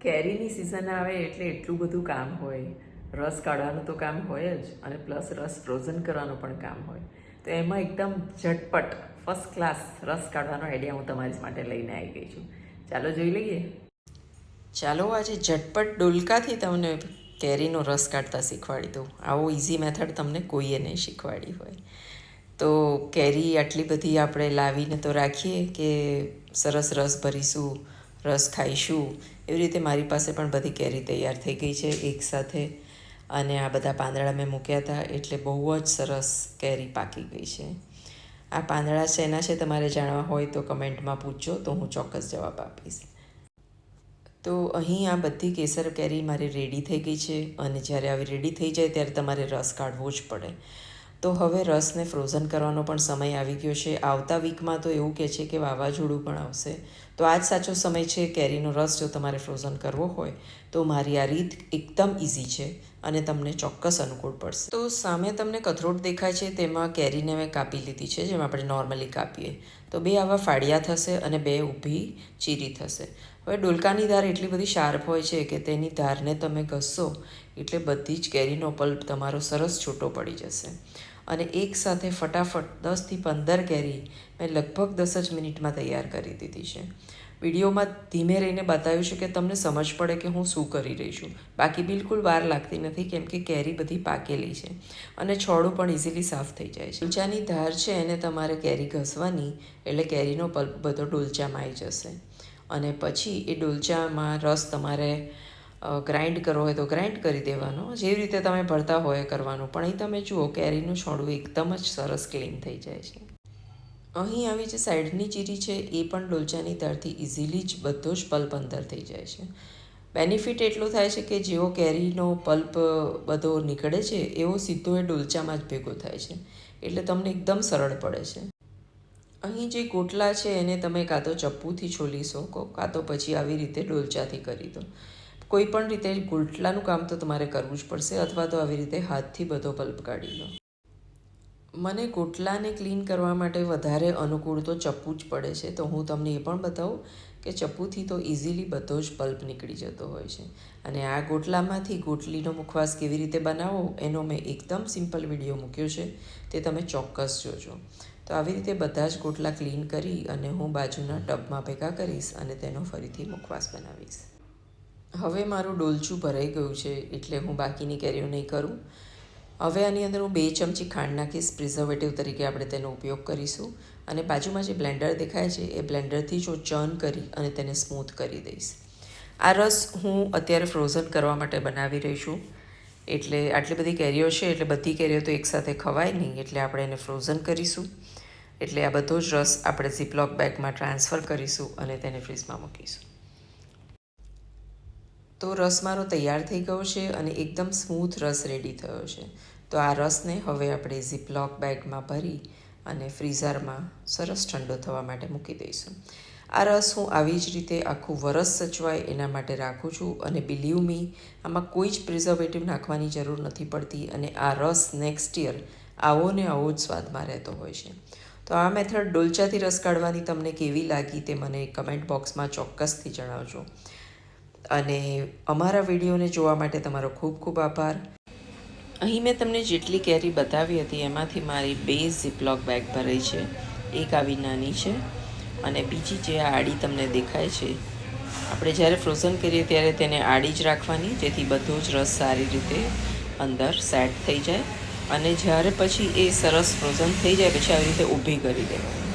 કેરીની સિઝન આવે એટલે એટલું બધું કામ હોય. રસ કાઢવાનું તો કામ હોય જ અને પ્લસ રસ ફ્રોઝન કરવાનું પણ કામ હોય. તો એમાં એકદમ ઝટપટ ફર્સ્ટ ક્લાસ રસ કાઢવાનો આઈડિયા હું તમારી માટે લઈને આવી ગઈ છું. ચાલો જોઈ લઈએ. ચાલો આજે ઝટપટ ડોલકાથી તમને કેરીનો રસ કાઢતા શીખવાડી દઉં. આવો ઇઝી મેથડ તમને કોઈએ નહીં શીખવાડી હોય. તો કેરી આટલી બધી આપણે લાવીને તો રાખીએ કે સરસ રસ ભરીશું? રસ ખાઈશું. એવી રીતે મારી પાસે પણ બધી કેરી તૈયાર થઈ ગઈ છે એકસાથે અને આ બધા પાંદડા મેં મૂક્યા હતા, એટલે બહુ જ સરસ કેરી પાકી ગઈ છે. આ પાંદડા શેના છે તમારે જાણવા હોય તો કમેન્ટમાં પૂછજો, તો હું ચોક્કસ જવાબ આપીશ. તો અહીં આ બધી કેસર કેરી મારી રેડી થઈ ગઈ છે, અને જ્યારે આવી રેડી થઈ જાય ત્યારે તમારે રસ કાઢવો જ પડે. તો હવે રસને ફ્રોઝન કરવાનો પણ સમય આવી ગયો છે. આવતા વીકમાં તો એવું કહે છે કે વાવાઝોડું પણ આવશે. તો આ જ સાચો સમય છે કેરીનો રસ જો તમારે ફ્રોઝન કરવો હોય, તો મારી આ રીત એકદમ ઇઝી છે. અને તમને ચોક્કસ અનુકૂળ પડશે. તો સામે તમને કથરોટ દેખાય છે, તેમાં કેરીને મેં કાપી લીધી છે, જેમ આપણે નોર્મલી કાપીએ. તો બે આવા ફાડિયા થશે અને બે ઊભી ચીરી થશે. હવે ડોલકાની ધાર એટલી બધી શાર્પ હોય છે કે તેની ધારને તમે ઘસશો એટલે બધી જ કેરીનો પલ્પ તમારો સરસ છૂટો પડી જશે. અને એકસાથે ફટાફટ દસથી પંદર કેરી મેં લગભગ દસ જ મિનિટમાં તૈયાર કરી દીધી છે. વિડીયોમાં ધીમે રહીને બતાવ્યું છે કે તમને સમજ પડે કે હું શું કરી રહી છું. બાકી બિલકુલ વાર લાગતી નથી કેમ કે કેરી બધી પાકેલી છે અને છોડું પણ ઇઝીલી સાફ થઈ જાય છે. ડોલચાની ધાર છે એને તમારે કેરી ઘસવાની એટલે કેરીનો પલ્પ બધો ડોલચામાં આવી જશે. અને પછી એ ડોલચામાં રસ તમારે ગ્રાઇન્ડ કરવો હોય તો ગ્રાઇન્ડ કરી દેવાનો. જેવી રીતે તમે ભરતા હોય કરવાનું. પણ અહીં તમે જુઓ, કેરીનું છોડવું એકદમ જ સરસ ક્લીન થઈ જાય છે. અહીં આવી જે સાઈડની ચીરી છે, એ પણ ડોલચાની તારથી ઇઝીલી જ બધો જ પલ્પ અંદર થઈ જાય છે. બેનિફિટ એટલું થાય છે કે જેવો કેરીનો પલ્પ બધો નીકળે છે, એવો સીધો એ ડોલચામાં જ ભેગો થાય છે. એટલે તમને એકદમ સરળ પડે છે. અહીં જે ગોટલા છે, એને તમે કાં તો ચપ્પુથી છોલી શકો, કાં તો પછી આવી રીતે ડોલચાથી કરી દો. કોઈ પણ રીતે ગોટલાનું કામ તો તમારે કરવું જ પડશે, અથવા તો આવી રીતે હાથથી બધો પલ્પ કાઢી લો. મને ગોટલાને ક્લીન કરવા માટે વધારે અનુકૂળ તો ચપ્પુ જ પડે છે, તો હું તમને એ પણ બતાવું કે ચપ્પુથી તો ઇઝીલી બધો જ પલ્પ નીકળી જતો હોય છે. અને આ ગોટલામાંથી ગોટલીનો મુખવાસ કેવી રીતે બનાવવો એનો મેં એકદમ સિમ્પલ વીડિયો મૂક્યો છે, તે તમે ચોક્કસ જોજો. તો આવી રીતે બધા જ ગોટલા ક્લીન કરી અને હું બાજુના ટબમાં ભેગા કરીશ અને તેનો ફરીથી મુખવાસ બનાવીશ. હવે મારું ડોલચું ભરાઈ ગયું છે એટલે હું બાકીની કેરીઓ નહીં કરું. હવે આની અંદર હું બે ચમચી ખાંડ નાખીશ પ્રિઝર્વેટિવ તરીકે આપણે તેનો ઉપયોગ કરીશું. અને બાજુમાં જે બ્લેન્ડર દેખાય છે, એ બ્લેન્ડરથી જ હું ચર્ન કરી અને તેને સ્મૂથ કરી દઈશ. આ રસ હું અત્યારે ફ્રોઝન કરવા માટે બનાવી રહી છું. એટલે આટલી બધી કેરીઓ છે, એટલે બધી કેરીઓ તો એકસાથે ખવાય નહીં, એટલે આપણે એને ફ્રોઝન કરીશું. એટલે આ બધો જ રસ આપણે ઝીપલોક બેગમાં ટ્રાન્સફર કરીશું અને તેને ફ્રીજમાં મૂકીશું. તો રસ મારો તૈયાર થઈ ગયો છે અને એકદમ સ્મૂથ રસ રેડી થયો છે. તો આ રસને હવે આપણે ઝીપલોક બેગમાં ભરી અને ફ્રીઝરમાં સરસ ઠંડો થવા માટે મૂકી દઈશું. આ રસ હું આવી જ રીતે આખું વરસ સચવાય એના માટે રાખું છું અને બિલીવ મી આમાં કોઈ જ પ્રિઝર્વેટિવ નાખવાની જરૂર નથી પડતી અને આ રસ નેક્સ્ટ યર આવો ને આવો જ સ્વાદમાં રહેતો હોય છે. તો આ મેથડ ડોલચાથી રસ કાઢવાની તમને કેવી લાગી તે મને કમેન્ટ બોક્સમાં ચોક્કસથી જણાવજો. અને અમારા વિડીયોને જોવા માટે તમારો ખૂબ ખૂબ આભાર. અહીં મેં તમને જેટલી કેરી બતાવી હતી, એમાંથી મારી બે ઝીપલોક બેગ ભરાઈ છે. એક આવી નાની છે અને બીજી જે આડી તમને દેખાય છે. આપણે જ્યારે ફ્રોઝન કરીએ ત્યારે તેને આડી જ રાખવાની, જેથી બધો જ રસ સારી રીતે અંદર સેટ થઈ જાય. અને જ્યારે પછી એ સરસ ફ્રોઝન થઈ જાય, પછી આવી રીતે ઊભી કરી દેવાની.